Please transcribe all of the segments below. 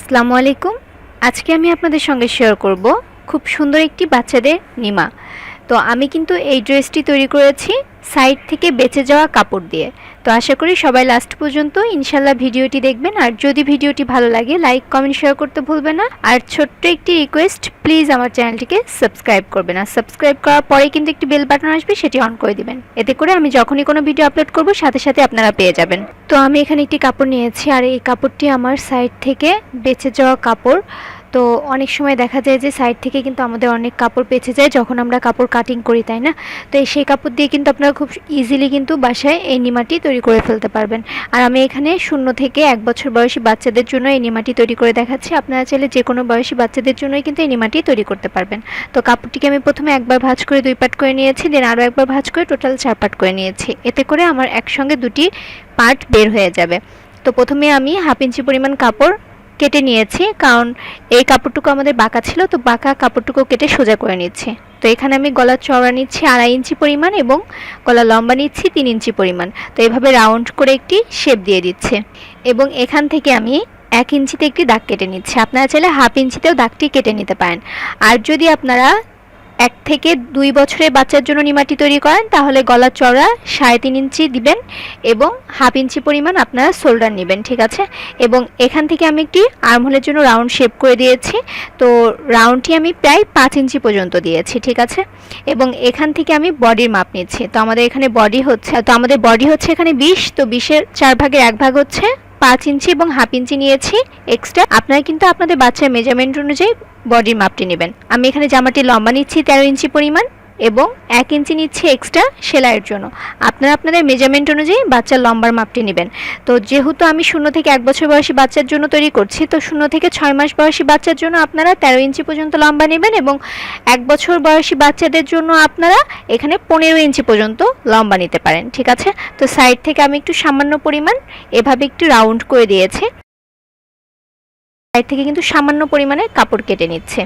আসসালামু আলাইকুম। আজকে আমি আপনাদের সঙ্গে শেয়ার করব খুব সুন্দর একটি বাচ্চাদের নিমা। তো আমি কিন্তু এই ড্রেসটি তৈরি করেছি সাইড থেকে বেঁচে যাওয়া কাপড় দিয়ে। তো আশা করি সবাই লাস্ট পর্যন্ত ইনশাল্লাহ ভিডিওটি দেখবেন। আর যদি ভিডিওটি ভালো লাগে লাইক কমেন্ট শেয়ার করতে ভুলবেন না। আর ছোট্ট একটি রিকোয়েস্ট প্লিজ আমার চ্যানেলটিকে সাবস্ক্রাইব করবেন। আর সাবস্ক্রাইব করার পরে কিন্তু একটি বেল বাটন আসবে, সেটি অন করে দিবেন। এতে করে আমি যখনই কোনো ভিডিও আপলোড করব, সাথে সাথে আপনারা পেয়ে যাবেন। তো আমি এখানে একটি কাপড় নিয়েছি, আর এই কাপড়টি আমার সাইড থেকে বেঁচে যাওয়া কাপড়। তো অনেক সময় দেখা যায় যে সাইড থেকে কিন্তু আমাদের অনেক কাপড় বেঁচে যায় যখন আমরা কাপড় কাটিং করি, তাই না? তো এই সেই কাপড় দিয়ে কিন্তু আপনারা খুব ইজিলি কিন্তু বাসায় এই নিমাটি তৈরি করে ফেলতে পারবেন। আর আমি এখানে শূন্য থেকে এক বছর বয়সী বাচ্চাদের জন্য এই নিমাটি তৈরি করে দেখাচ্ছি। আপনারা চাইলে যে কোনো বয়সী বাচ্চাদের জন্যই কিন্তু এই নিমাটি তৈরি করতে পারবেন। তো কাপড়টিকে আমি প্রথমে একবার ভাঁজ করে দুই পাট করে নিয়েছি দেন আরও একবার ভাঁজ করে টোটাল চার পাট করে নিয়েছি। এতে করে আমার একসঙ্গে দুটি পার্ট বের হয়ে যাবে। তো প্রথমে আমি হাফ ইঞ্চি পরিমাণ কাপড় কেটে নিয়েছি, কারণ এই কাপড়টুকু আমাদের বাঁকা ছিল, তো বাঁকা কাপড়টুকু কেটে সোজা করে নিচ্ছি। তো এখানে আমি গলা চওড়া নিচ্ছি আড়াই ইঞ্চি পরিমাণ এবং গলা লম্বা নিচ্ছি তিন ইঞ্চি পরিমাণ। তো এভাবে রাউন্ড করে একটি শেপ দিয়ে দিচ্ছে। এবং এখান থেকে আমি এক ইঞ্চিতে একটি দাগ কেটে নিচ্ছি। আপনারা চাইলে হাফ ইঞ্চিতেও দাগটি কেটে নিতে পারেন। আর যদি আপনারা এক থেকে দুই বছরের বাচ্চার জন্য নিমাটি তৈরি করেন, তাহলে গলার চড়া সাড়ে তিন ইঞ্চি দিবেন এবং হাফ ইঞ্চি পরিমাণ আপনারা শোল্ডার নেবেন, ঠিক আছে? এবং এখান থেকে আমি একটি আর্মহোলের জন্য রাউন্ড শেপ করে দিয়েছি। তো রাউন্ডটি আমি প্রায় পাঁচ ইঞ্চি পর্যন্ত দিয়েছি, ঠিক আছে? এবং এখান থেকে আমি বডির মাপ নিচ্ছি। তো আমাদের এখানে বডি হচ্ছে, তো আমাদের বডি হচ্ছে এখানে বিশ, তো বিশের চার ভাগের এক ভাগ হচ্ছে পাঁচ ইঞ্চি এবং হাফ ইঞ্চি নিয়েছি এক্সট্রা আপনারা কিন্তু আপনাদের বাচ্চার মেজারমেন্ট অনুযায়ী বডির মাপটি নেবেন। আমি এখানে জামাটি লম্বা নিচ্ছি, তেরো ইঞ্চি পরিমাণ। এবং এক ইঞ্চি নিচ্ছি এক্সট্রা সেলাইয়ের জন্য। আপনারা আপনাদের মেজারমেন্ট অনুযায়ী বাচ্চার লম্বার মাপটি নেবেন। তো যেহেতু আমি শূন্য থেকে এক বছর বয়সী বাচ্চার জন্য তৈরি করছি, তো শূন্য থেকে ছয় মাস বয়সী বাচ্চার জন্য আপনারা তেরো ইঞ্চি পর্যন্ত লম্বা নেবেন এবং এক বছর বয়সী বাচ্চাদের জন্য আপনারা এখানে পনেরো ইঞ্চি পর্যন্ত লম্বা নিতে পারেন, ঠিক আছে? তো সাইড থেকে আমি একটু সামান্য পরিমাণ, এভাবে একটু রাউন্ড করে দিয়েছি। সাইড থেকে কিন্তু সামান্য পরিমাণে কাপড় কেটে নিচ্ছে।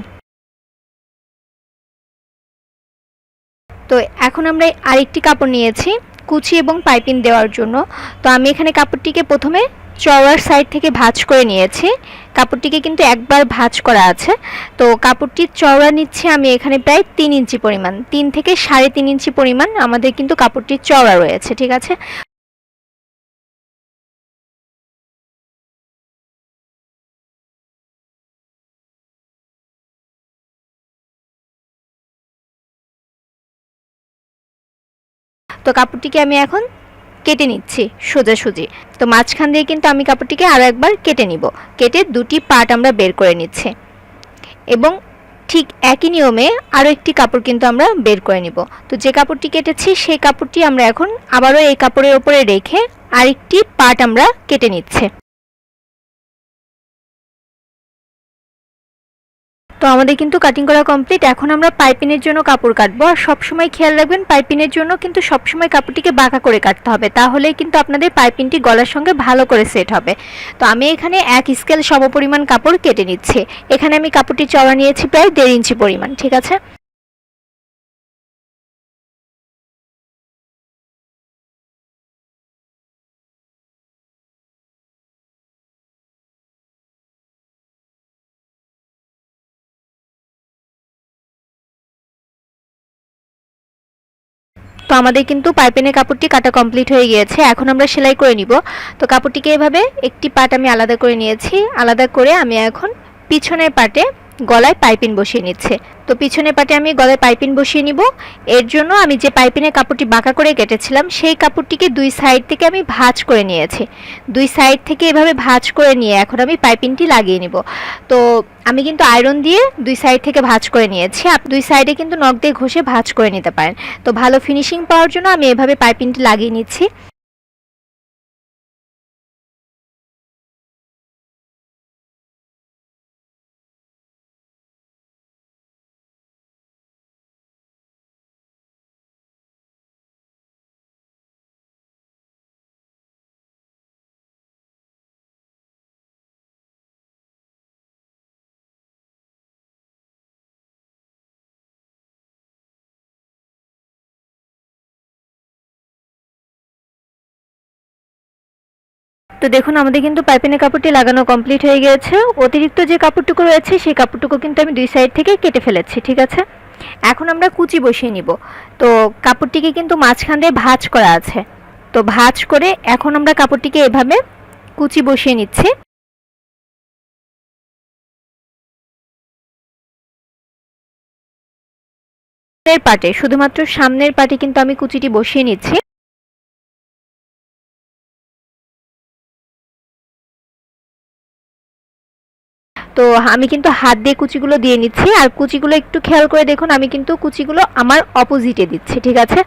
তো এখন আমরা আরেকটি কাপড় নিয়েছি, কুচি এবং পাইপিং দেওয়ার জন্য। তো আমি এখানে কাপড়টিকে প্রথমে চওড়ার সাইড থেকে ভাঁজ করে নিয়েছি। কাপড়টিকে কিন্তু একবার ভাঁজ করা আছে। তো কাপড়টির চওড়া নিচ্ছে আমি এখানে প্রায় তিন ইঞ্চি পরিমাণ, তিন থেকে সাড়ে তিন ইঞ্চি পরিমাণ আমাদের কিন্তু কাপড়টির চওড়া রয়েছে, ঠিক আছে? তো কাপড়টিকে আমি এখন কেটে নিচ্ছি সোজাসুজি। তো মাঝখান দিয়ে কিন্তু আমি কাপড়টিকে আরও একবার কেটে নিব। কেটে দুটি পার্ট আমরা বের করে নিচ্ছি। এবং ঠিক একই নিয়মে আরও একটি কাপড় কিন্তু আমরা বের করে নিব। তো যে কাপড়টি কেটেছি, সেই কাপড়টি আমরা এখন আবারও এই কাপড়ের ওপরে রেখে আরেকটি পার্ট আমরা কেটে নিচ্ছে। তো আমাদের কিন্তু কাটিং করা কমপ্লিট এখন আমরা পাইপিনের জন্য কাপড় কাটবো আর সবসময় খেয়াল রাখবেন, পাইপিনের জন্য কিন্তু সবসময় কাপড়টিকে বাঁকা করে কাটতে হবে। তাহলেই কিন্তু আপনাদের পাইপিনটি গলার সঙ্গে ভালো করে সেট হবে। তো আমি এখানে এক স্কেল সমপরিমাণ কাপড় কেটে নিচ্ছি। এখানে আমি কাপড়টি চড়া নিয়েছি প্রায় দেড় ইঞ্চি পরিমাণ, ঠিক আছে? আমাদের কিন্তু পাইপেনের কাপড়টি কাটা কমপ্লিট হয়ে গিয়েছে, এখন আমরা সেলাই করে নিব। তো কাপড়টিকে এভাবে একটি পাট আমি আলাদা করে নিয়েছি, আলাদা করে আমি এখন পিছনের পার্টে গলায় পাইপিন বসিয়ে নিচ্ছে। তো পিছনে পাটে আমি গলায় পাইপিন বসিয়ে নিব। এর জন্য আমি যে পাইপিনের কাপড়টি বাঁকা করে কেটেছিলাম, সেই কাপড়টিকে দুই সাইড থেকে আমি ভাঁজ করে নিয়েছি। দুই সাইড থেকে এভাবে ভাঁজ করে নিয়ে এখন আমি পাইপিনটি লাগিয়ে নিব। তো আমি কিন্তু আয়রন দিয়ে দুই সাইড থেকে ভাঁজ করে নিয়েছি। দুই সাইডে কিন্তু নখ দিয়ে ঘষে ভাঁজ করে নিতে পারেন। তো ভালো ফিনিশিং পাওয়ার জন্য আমি এভাবে পাইপিনটি লাগিয়ে নিচ্ছি। তো দেখুন, আমাদের কিন্তু পাইপিনের কাপড়টি লাগানো কমপ্লিট হয়ে গিয়েছে। অতিরিক্ত যে কাপড়টুকু রয়েছে, সেই কাপড়টুকু কিন্তু আমি দুই সাইড থেকে কেটে ফেলেছি, ঠিক আছে? এখন আমরা কুচি বসিয়ে নিব। তো কাপড়টিকে কিন্তু মাঝখান দিয়ে ভাঁজ করা আছে। তো ভাঁজ করে এখন আমরা কাপড়টিকে এভাবে কুচি বসিয়ে নিচ্ছি। পাটে, শুধুমাত্র সামনের পাটে কিন্তু আমি কুচিটি বসিয়ে নিচ্ছি। তো আমি কিন্তু হাত দিয়ে কুচিগুলো দিয়ে নিচ্ছি। আর কুচিগুলো একটু খেয়াল করে দেখুন, আমি কিন্তু কুচিগুলো আমার অপোজিটে দিচ্ছি, ঠিক আছে?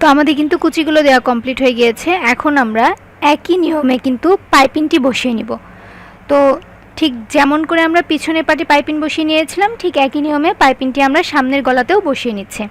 তো আমাদের কিন্তু কুচিগুলো দেওয়া কমপ্লিট হয়ে গিয়েছে। এখন আমরা একই নিয়মে কিন্তু পাইপিংটি বসিয়ে নিব। তো ঠিক যেমন করে আমরা পিছনের পাটে পাইপিং বসিয়ে নিয়েছিলাম, ঠিক একই নিয়মে পাইপিংটি আমরা সামনের গলাতেও বসিয়ে নিচ্ছে।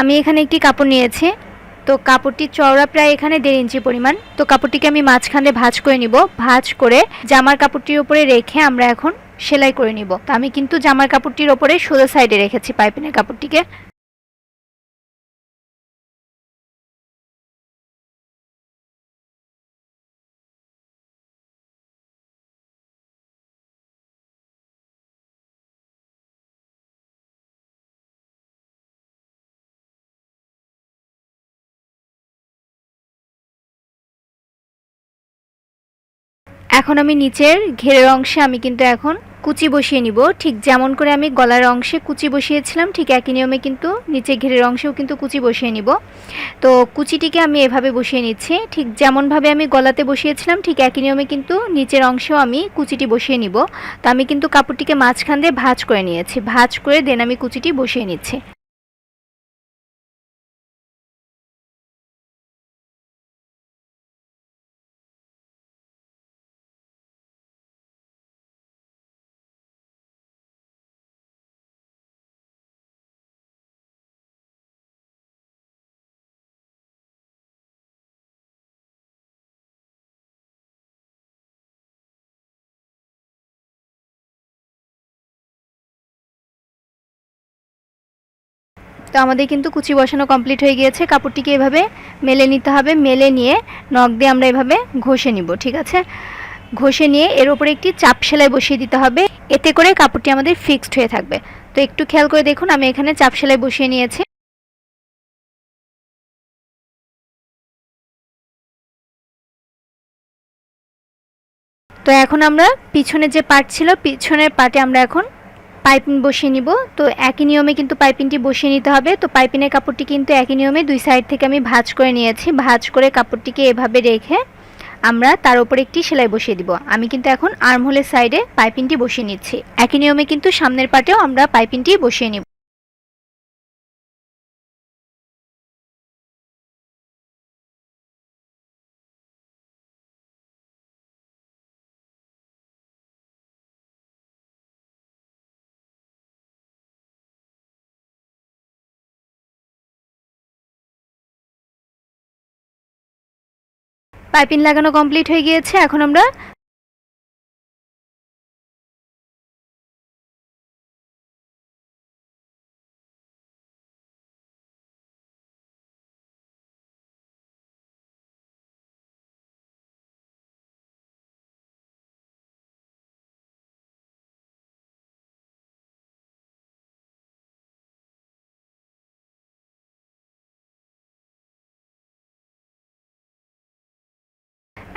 আমি এখানে একটি কাপড় নিয়েছি। তো কাপড়টি চওড়া প্রায় এখানে দেড় ইঞ্চি পরিমাণ। তো কাপড়টিকে আমি মাঝখানে ভাজ করে নিব। ভাজ করে জামার কাপড়টির উপরে রেখে আমরা এখন সেলাই করে নিব। তো আমি কিন্তু জামার কাপড়টির ওপরে সোজা সাইডে রেখেছি পাইপিনের কাপড়টিকে। এখন আমি নিচের ঘেরের অংশে আমি কিন্তু এখন কুচি বসিয়ে নিব। ঠিক যেমন করে আমি গলার অংশে কুচি বসিয়েছিলাম, ঠিক একই নিয়মে কিন্তু নিচে ঘেরের অংশেও কিন্তু কুচি বসিয়ে নিব। তো কুচিটিকে আমি এভাবে বসিয়ে নিচ্ছি। ঠিক যেমনভাবে আমি গলাতে বসিয়েছিলাম, ঠিক একই নিয়মে কিন্তু নিচের অংশেও আমি কুচিটি বসিয়ে নিব। তো আমি কিন্তু কাপড়টিকে মাঝখান দিয়ে ভাঁজ করে নিয়েছি। ভাঁজ করে দেন আমি কুচিটি বসিয়ে নিচ্ছি। তো আমাদের কিন্তু কুচি বসানো কমপ্লিট হয়ে গিয়েছে। কাপড়টিকে এভাবে মেলে নিতে হবে। মেলে নিয়ে নখ দিয়ে আমরা এভাবে ঘষে নিব, ঠিক আছে? ঘষে নিয়ে এর উপরে একটি চাপ সেলাই বসিয়ে দিতে হবে। এতে করে কাপড়টি আমাদের ফিক্সড হয়ে থাকবে। তো একটু খেয়াল করে দেখুন, আমি এখানে চাপ সেলাই বসিয়ে নিয়েছি। তো এখন আমরা পিছনে যে পার্ট ছিল, পিছনের পার্টে আমরা এখন পাইপিং বসিয়ে নিব। তো একই নিয়মে কিন্তু পাইপিংটি বসিয়ে নিতে হবে। তো পাইপিনের কাপড়টি কিন্তু একই নিয়মে দুই সাইড থেকে আমি ভাজ করে নিয়েছি। ভাজ করে কাপড়টিকে এভাবে রেখে আমরা তার উপরে একটি সেলাই বসিয়ে দিব। আমি কিন্তু এখন আর্মহোলের সাইডে পাইপিংটি বসিয়ে নিচ্ছি। একই নিয়মে কিন্তু সামনের পাটেও আমরা পাইপিংটি বসিয়ে নিব। পাইপিং লাগানো কমপ্লিট হয়ে গিয়েছে এখন আমরা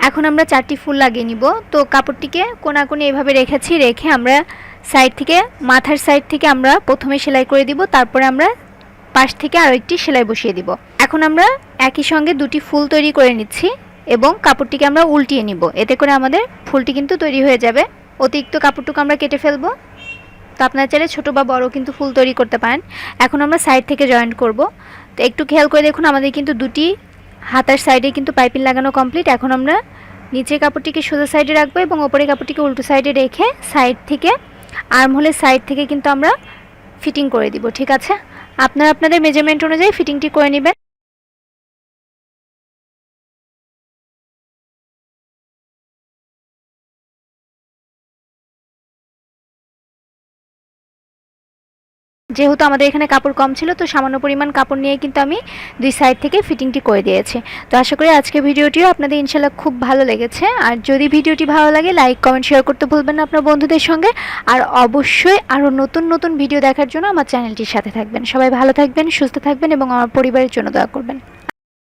এখন আমরা চারটি ফুল লাগিয়ে নিব। তো কাপড়টিকে কোনাকুনি এভাবে রেখেছি, রেখে আমরা সাইড থেকে, মাথার সাইড থেকে আমরা প্রথমে সেলাই করে দিব, তারপরে আমরা পাশ থেকে আরও একটি সেলাই বসিয়ে দিব। এখন আমরা একই সঙ্গে দুটি ফুল তৈরি করে নিচ্ছি এবং কাপড়টিকে আমরা উল্টিয়ে নিব। এতে করে আমাদের ফুলটি কিন্তু তৈরি হয়ে যাবে। অতিরিক্ত কাপড়টুকু আমরা কেটে ফেলব। তো আপনারা চাইলে ছোটো বা বড় কিন্তু ফুল তৈরি করতে পারেন। এখন আমরা সাইড থেকে জয়েন্ট করব। তো একটু খেয়াল করে দেখুন, আমাদের কিন্তু দুটি হাতার সাইডে কিন্তু পাইপিং লাগানো কমপ্লিট। এখন আমরা নিচের কাপড়টিকে সোজা সাইডে রাখব এবং ওপরের কাপড়টিকে উল্টো সাইডে রেখে সাইড থেকে আর্ম হলে সাইড থেকে কিন্তু আমরা ফিটিং করে দিব, ঠিক আছে? আপনারা আপনাদের মেজারমেন্ট অনুযায়ী ফিটিংটি করে নেবেন। যেহেতু আমাদের এখানে কাপড় কম ছিল, তো সামান্য পরিমাণ কাপড় নিয়ে কিন্তু আমি দুই সাইড থেকে ফিটিংটি করে দিয়েছি। তো আশা করি আজকে ভিডিওটিও আপনাদের ইনশাল্লাহ খুব ভালো লেগেছে। আর যদি ভিডিওটি ভালো লাগে লাইক কমেন্ট শেয়ার করতে ভুলবেন না আপনার বন্ধুদের সঙ্গে। আর অবশ্যই আরও নতুন নতুন ভিডিও দেখার জন্য আমার চ্যানেলটির সাথে থাকবেন। সবাই ভালো থাকবেন, সুস্থ থাকবেন এবং আমার পরিবারের জন্য দোয়া করবেন।